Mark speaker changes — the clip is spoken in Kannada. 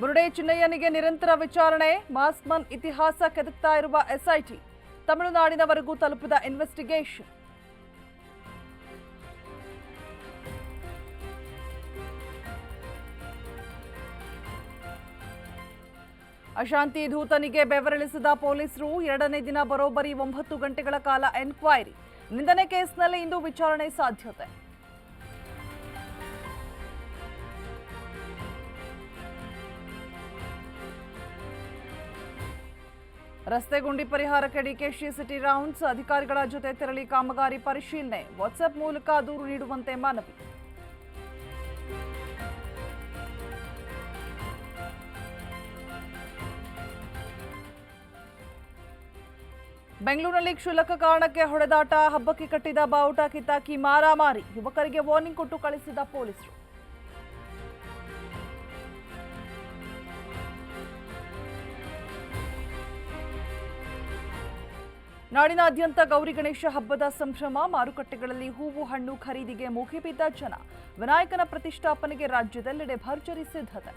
Speaker 1: ಬುರುಡೆ ಚಿನ್ನಯ್ಯನಿಗೆ ನಿರಂತರ ವಿಚಾರಣೆ, ಮಾಸ್ಮನ್ ಇತಿಹಾಸ ಕೆದಕ್ತಾ ಇರುವ ಎಸ್ಐಟಿ, ತಮಿಳುನಾಡಿನವರೆಗೂ ತಲುಪಿದ ಇನ್ವೆಸ್ಟಿಗೇಷನ್ ಅಶಾಂತಿ ಧೂತನಿಗೆ ಬೆವರಿಳಿಸಿದ ಪೊಲೀಸರು ಎರಡನೇ ದಿನ ಬರೋಬ್ಬರಿ ಒಂಬತ್ತು ಗಂಟೆಗಳ ಕಾಲ ಎನ್ಕ್ವೈರಿ ನಿಂದನೆ ಕೇಸ್ನಲ್ಲಿ ಇಂದು ವಿಚಾರಣೆ ಸಾಧ್ಯತೆ. ರಸ್ತೆ ಗುಂಡಿ ಪರಿಹಾರಕ್ಕೆ ಡಿಕೆಶಿ ಸಿಟಿ ರೌಂಡ್ಸ್ ಅಧಿಕಾರಿಗಳ ಜೊತೆ ತೆರಳಿ ಕಾಮಗಾರಿ ಪರಿಶೀಲನೆ. ವಾಟ್ಸ್ಆಪ್ ಮೂಲಕ ದೂರು ನೀಡುವಂತೆ ಮನವಿ. ಬೆಂಗಳೂರಿನಲ್ಲಿ ಕ್ಷುಲ್ಲಕ ಕಾರಣಕ್ಕೆ ಹೊಡೆದಾಟ, ಹಬ್ಬಕ್ಕೆ ಕಟ್ಟಿದ ಬಾವುಟ ಕಿತ್ತಾಕಿ ಮಾರಾಮಾರಿ. ಯುವಕರಿಗೆ ವಾರ್ನಿಂಗ್ ಕೊಟ್ಟು ಕಳಿಸಿದ ಪೊಲೀಸರು. ನಾಡಿನಾದ್ಯಂತ ಗೌರಿ ಗಣೇಶ ಹಬ್ಬದ ಸಂಭ್ರಮ, ಮಾರುಕಟ್ಟೆಗಳಲ್ಲಿ ಹೂವು, ಹಣ್ಣು ಖರೀದಿಗೆ ಮುಗಿಬಿದ್ದ ಜನ. ವಿನಾಯಕನ ಪ್ರತಿಷ್ಠಾಪನೆಗೆ ರಾಜ್ಯದೆಲ್ಲೆಡೆ ಭರ್ಜರಿ ಸಿದ್ಧತೆ.